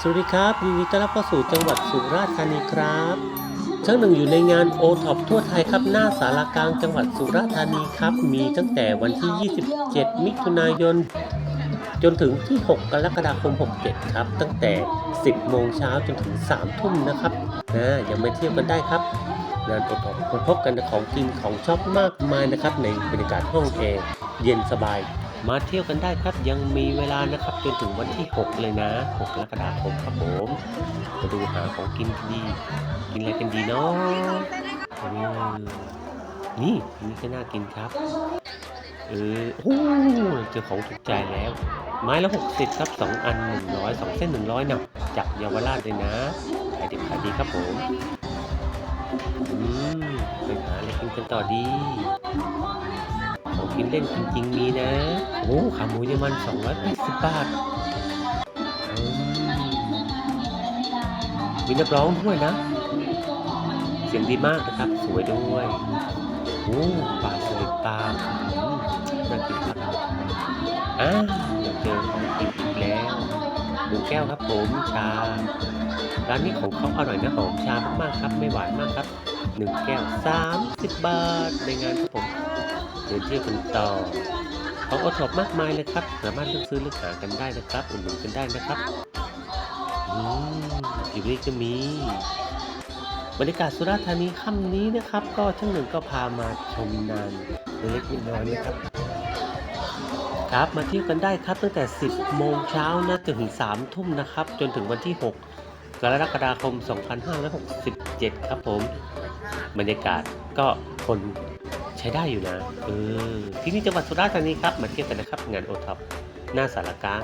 สวัสดีครับยินดีต้อนรับเข้าสู่จังหวัดสุราษฎร์ธานีครับช่างหนึ่งอยู่ในงานโอท็อปทั่วไทยครับหน้าสารากลางจังหวัดสุราษฎร์ธานีครับ มีตั้งแต่วันที่ 27 มิถุนายน จนถึงที่ 6 กรกฎาคม 67 ครับ ตั้งแต่ 10 โมงเช้าจนถึง 3 ทุ่มนะครับนะยังไม่เที่ยวกันได้ครับงานโอท็อปพบกันของกินของชอบมากมายนะครับ ในบรรยากาศห้องแอร์เย็นสบาย มาเที่ยวกันได้ครับยังมีเวลานะครับจนถึงวันที่ 6 เลยนะ 6กรกฎาคมครับผมมาดูหาของกินกันดี กินอะไรกันดีเนาะนี่นนี้ก็น่ากินครับ เออโอ้เจอของถูกใจแล้ว ไม้ละ 60 ครับ 2 อัน 100 2 เส้น 100นะจากเยาวราชเลยนะขายดิบขายดีครับผมอืมไปหาอะไรกินกันต่อดี ของกินเล่นจริงๆมีนะ โอ้ขาหมูเยอรมัน280บาทมีนักร้องด้วยนะ เสียงดีมากนะครับ สวยด้วย โอ้ปลาสลิดปลามน่ากินครับอ่าเดี๋ยวเจอของกินอีกแล้วหนึ่งแก้วครับผมชา ร้านนี้ของเขาอร่อยนะหอมชามากๆครับ ไม่หวานมากครับหนึ่งแก้ว 30 บาท ในงานครับผม เดินเที่ยวกันต่อ ของโอทอปมากมายเลยครับ สามารถเลือกซื้อเลือกหากันได้นะครับอุดหนุนกันได้นะครับอืมอยู่นี่ก็มีบรรยากาศสุราษฎร์ธานีค่ำนี้นะครับ ก็ช่างหนึ่งก็พามาชมนานเล็กๆน้อยๆนะครับ ครับมาเที่ยวกันได้ครับตั้งแต่ 10 โมงเช้านะจนถึง 3 ทุ่มนะครับ จนถึงวันที่ 6 กรกฎาคม 2567 ครับผม บรรยากาศก็คน ใช้ได้อยู่นะเออที่นี่จังหวัดสุราษฎร์ธานีครับมาเที่ยวกันนะครับ งานโอท็อปหน้าสารกลาง